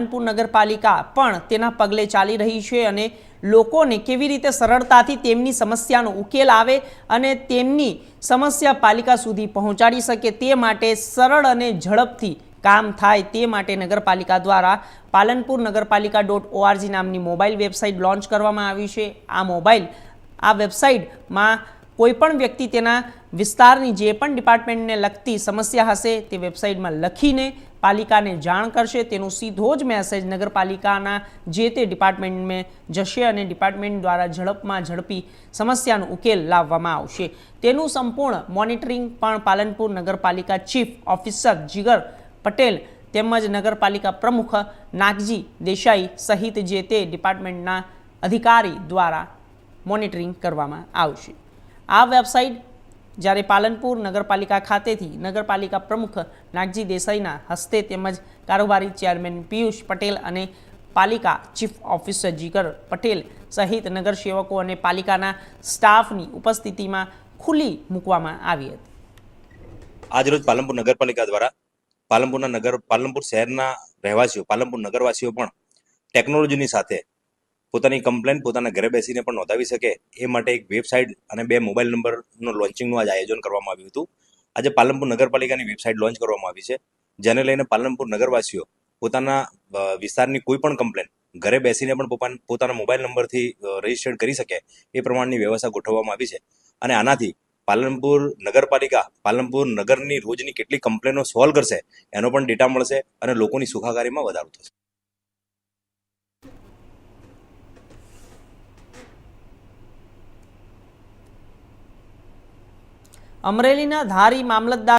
પાલનપુર નગરપાલિકા પણ તેના પગલે ચાલી રહી છે અને લોકોને કેવી રીતે સરળતાથી તેમની સમસ્યાનો ઉકેલ આવે અને તેમની સમસ્યા પાલિકા સુધી પહોંચાડી શકે તે માટે સરળ અને ઝડપથી કામ થાય તે માટે નગરપાલિકા દ્વારા પાલનપુર નગરપાલિકા ડોટ ઓઆરજી નામની મોબાઈલ વેબસાઇટ લોન્ચ કરવામાં આવી છે. આ મોબાઈલ, આ વેબસાઇટમાં કોઈ પણ વ્યક્તિ તેના વિસ્તારની જે પણ ડિપાર્ટમેન્ટને લગતી સમસ્યા હશે તે વેબસાઇટમાં લખીને પાલિકાને જાણ કરશે. તેનો સીધો જ મેસેજ નગરપાલિકાના જે તે ડિપાર્ટમેન્ટમાં જશે અને ડિપાર્ટમેન્ટ દ્વારા ઝડપમાં ઝડપી સમસ્યાનો ઉકેલ લાવવામાં આવશે. તેનું સંપૂર્ણ મોનિટરિંગ પણ પાલનપુર નગરપાલિકા ચીફ ઓફિસર જીગર પટેલ તેમજ નગરપાલિકા પ્રમુખ નાગજી દેસાઈ સહિત જે તે ડિપાર્ટમેન્ટના અધિકારી દ્વારા મોનિટરિંગ કરવામાં આવશે. આ વેબસાઇટ જ્યારે પાલનપુર નગરપાલિકા ખાતેથી નગરપાલિકા પ્રમુખ નાગજી દેસાઈના હસ્તે તેમજ કારોબારી ચેરમેન પિયુષ પટેલ અને પાલિકા ચીફ ઓફિસર જીગર પટેલ સહિત નગરસેવકો અને પાલિકાના સ્ટાફની ઉપસ્થિતિમાં ખુલ્લી મૂકવામાં આવી હતી. આજરોજ પાલનપુર નગરપાલિકા દ્વારા પાલનપુરના નગર, પાલનપુર શહેરના રહેવાસીઓ, પાલનપુર નગરવાસીઓ પણ ટેકનોલોજીની સાથે પોતાની કમ્પ્લેન પોતાના ઘરે બેસીને પણ નોંધાવી શકે એ માટે એક વેબસાઇટ અને બે મોબાઈલ નંબરનું લોન્ચિંગનું આજ આયોજન કરવામાં આવ્યું હતું. આજે પાલનપુર નગરપાલિકાની વેબસાઇટ લોન્ચ કરવામાં આવી છે. જેને લઈને પાલનપુર નગરવાસીઓ પોતાના વિસ્તારની કોઈ પણ કમ્પ્લેન ઘરે બેસીને પણ પોતાના મોબાઈલ નંબરથી રજીસ્ટર્ડ કરી શકે એ પ્રમાણની વ્યવસ્થા ગોઠવવામાં આવી છે. અને આનાથી પાલનપુર નગરપાલિકા, પાલનપુર નગરની રોજની કેટલી કમ્પ્લેનો સોલ્વ કરશે એનો પણ ડેટા મળશે અને લોકોની સુખાકારીમાં વધારો થશે. અમરેલીના ધારી મામલતદાર